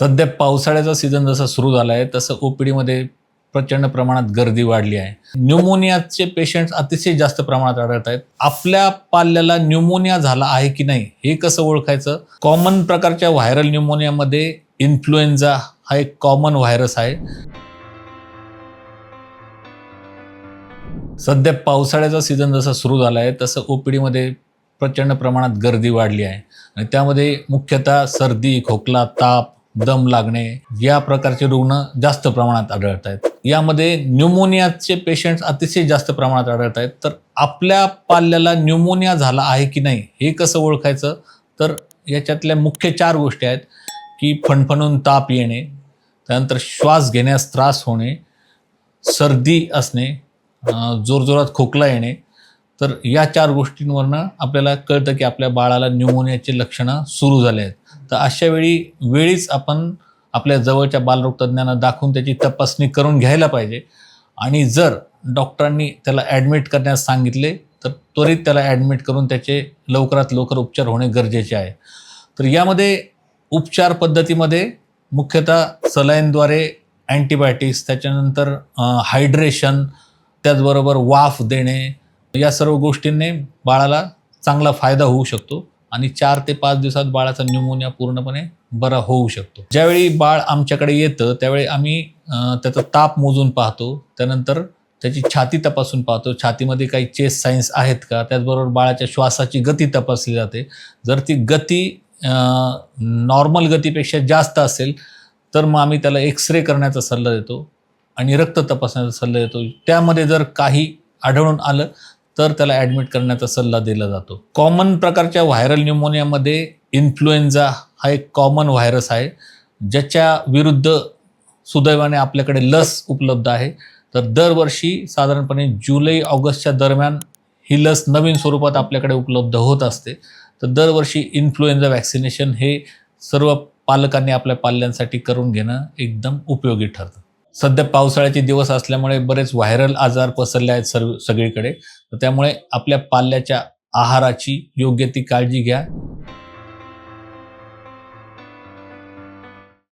सध्या पावसाळ्याचा सीझन जसा सुरू झाला आहे तसं ओपीडीमध्ये प्रचंड प्रमाणात गर्दी वाढली आहे. न्यूमोनियाचे पेशंट अतिशय जास्त प्रमाणात आढळत आहेत. आपल्या पाल्याला न्यूमोनिया झाला आहे की नाही हे कसं ओळखायचं? कॉमन प्रकारच्या व्हायरल न्यूमोनियामध्ये इन्फ्लुएन्झा हा एक कॉमन व्हायरस आहे. सध्या पावसाळ्याचा सीझन जसा सुरू झाला आहे तसं ओपीडीमध्ये प्रचंड प्रमाणात गर्दी वाढली आहे. आणि त्यामध्ये मुख्यतः सर्दी खोकला ताप दम लागणे या प्रकारचे रुग्ण जास्त प्रमाणात आढळत आहेत. यामध्ये न्यूमोनियाचे पेशंट अतिशय जास्त प्रमाणात आढळत आहेत. तर आपल्या पाल्याला न्यूमोनिया झाला आहे की नाही हे कसं ओळखायचं? तर याच्यातल्या मुख्य चार गोष्टी आहेत की फणफणून ताप येणे त्यानंतर श्वास घेण्यास त्रास होणे सर्दी असणे जोरजोरात खोकला येणे. तर या चार गोष्टींवरनं आपल्याला कळतं की आपल्या बाळाला न्यूमोनियाची लक्षणं सुरू झाले आहेत. तर अशा वेळी वेळीच आपण आपल्या जवळच्या बालरोग तज्ज्ञांना दाखवून त्याची तपासणी करून घ्यायला पाहिजे. आणि जर डॉक्टरांनी त्याला ॲडमिट करण्यास सांगितले तर त्वरित त्याला ॲडमिट करून त्याचे लवकरात लवकर उपचार होणे गरजेचे आहे. तर यामध्ये उपचार पद्धतीमध्ये मुख्यतः सलाईनद्वारे अँटीबायोटिक्स त्याच्यानंतर हायड्रेशन त्याचबरोबर वाफ देणे या सर्व गोष्टींनी बाळाला चांगला फायदा होऊ शकतो. आणि चार ते पाच दिवसात बाळाचा न्यूमोनिया पूर्णपणे बरा होऊ शकतो. ज्यावेळी बाळ आमच्याकडे येतं त्यावेळी आम्ही त्याचा ताप मोजून पाहतो. त्यानंतर त्याची छाती तपासून पाहतो. छातीमध्ये काही चेस सायन्स आहेत का? त्याचबरोबर बाळाच्या श्वासाची गती तपासली जाते. जर ती गती नॉर्मल गतीपेक्षा जास्त असेल तर मग आम्ही त्याला एक्सरे करण्याचा सल्ला देतो आणि रक्त तपासण्याचा सल्ला देतो. त्यामध्ये जर काही आढळून आलं तर त्याला ॲडमिट करण्याचा सल्ला दिला जातो. कॉमन प्रकारच्या व्हायरल न्यूमोनियामध्ये इन्फ्लुएन्झा हा एक कॉमन व्हायरस आहे ज्याच्या विरुद्ध सुदैवाने आपल्याकडे लस उपलब्ध आहे. तर दरवर्षी साधारणपणे जुलै ऑगस्टच्या दरम्यान ही लस नवीन स्वरूपात आपल्याकडे उपलब्ध होत असते. तर दरवर्षी इन्फ्लुएन्झा वॅक्सिनेशन हे सर्व पालकांनी आपल्या पाल्यांसाठी करून घेणं एकदम उपयोगी ठरतं. सध्या पावसाळ्याचे दिवस असल्यामुळे बरेच व्हायरल आजार पसरले आहेत सर्व सगळीकडे. तर त्यामुळे आपल्या पाल्याच्या आहाराची योग्य ती काळजी घ्या.